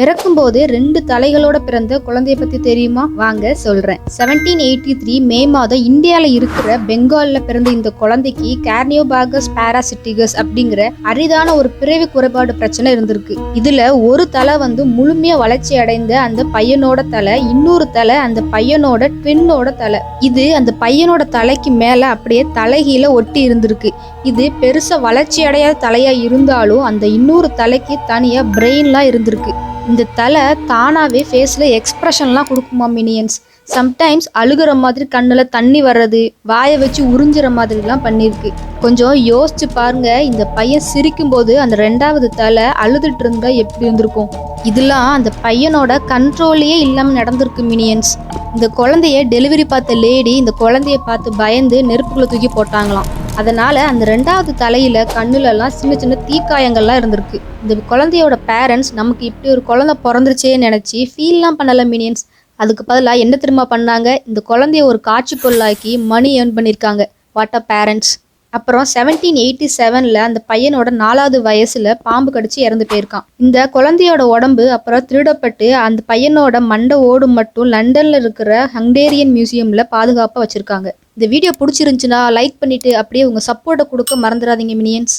பிறக்கும்போது ரெண்டு தலைகளோட பிறந்த குழந்தைய பத்தி தெரியுமா? வாங்க சொல்றேன். செவன்டீன் எயிட்டி த்ரீ மே மாதம் இந்தியால இருக்கிற பெங்கால்ல பிறந்த இந்த குழந்தைக்கு கேர்னியோபாகஸ் பாராசிட்டிகஸ் அப்படிங்கிற அரிதான ஒரு பிறவி குறைபாடு பிரச்சனை இருந்திருக்கு. இதுல ஒரு தலை வந்து முழுமையா வளர்ச்சி அடைந்த அந்த பையனோட தலை இன்னொரு தலை அந்த பையனோட ட்வின்னோட தலை. இது அந்த பையனோட தலைக்கு மேல அப்படியே தலைகீழ ஒட்டி இருந்திருக்கு. இது பெருசா வளர்ச்சி அடையாத தலையா இருந்தாலும் அந்த இன்னொரு தலைக்கு தனியா பிரெயின்லாம் இருந்திருக்கு. இந்த தலை தானாகவே ஃபேஸில் எக்ஸ்ப்ரெஷன்லாம் கொடுக்குமா மினியன்ஸ் சம்டைம்ஸ் அழுகிற மாதிரி கண்ணில் தண்ணி வர்றது வாயை வச்சு உறிஞ்சுற மாதிரிலாம் பண்ணியிருக்கு கொஞ்சம் யோசிச்சு பாருங்க இந்த பையன் சிரிக்கும்போது அந்த ரெண்டாவது தலை அழுதுட்டு இருந்தா எப்படி இருந்திருக்கும்? இதெல்லாம் அந்த பையனோட கண்ட்ரோலையே இல்லாமல் நடந்திருக்கு மினியன்ஸ் இந்த குழந்தைய டெலிவரி பார்த்த லேடி இந்த குழந்தைய பார்த்து பயந்து நெருப்புக்குள்ளே தூக்கி போட்டாங்களாம். அதனால அந்த ரெண்டாவது தலையில கண்ணுலலாம் சின்ன சின்ன தீக்காயங்கள்லாம் இருந்திருக்கு. இந்த குழந்தையோட பேரண்ட்ஸ் நமக்கு இப்படி ஒரு குழந்தை பிறந்துருச்சேன்னு நினச்சி ஃபீல்லாம் பண்ணல மினியன்ஸ் அதுக்கு பதிலாக என்ன திரும்ப பண்ணாங்க? இந்த குழந்தைய ஒரு காட்சி பொருளாக்கி மணி ஏர்ன் பண்ணியிருக்காங்க வாட் அ பேரண்ட்ஸ் அப்புறம் செவன்டீன் எயிட்டி செவனில் அந்த பையனோட நாலாவது வயசில் பாம்பு கடிச்சு இறந்து போயிருக்கான். இந்த குழந்தையோட உடம்பு அப்புறம் திருடப்பட்டு அந்த பையனோட மண்டை ஓடு மட்டும் லண்டனில் இருக்கிற ஹங்கேரியன் மியூசியமில் பாதுகாப்பாக வச்சுருக்காங்க. இந்த வீடியோ பிடிச்சிருந்துச்சுன்னா லைக் பண்ணிவிட்டு அப்படியே உங்கள் சப்போர்ட்டை கொடுக்க மறந்துடாதீங்க மினியன்ஸ்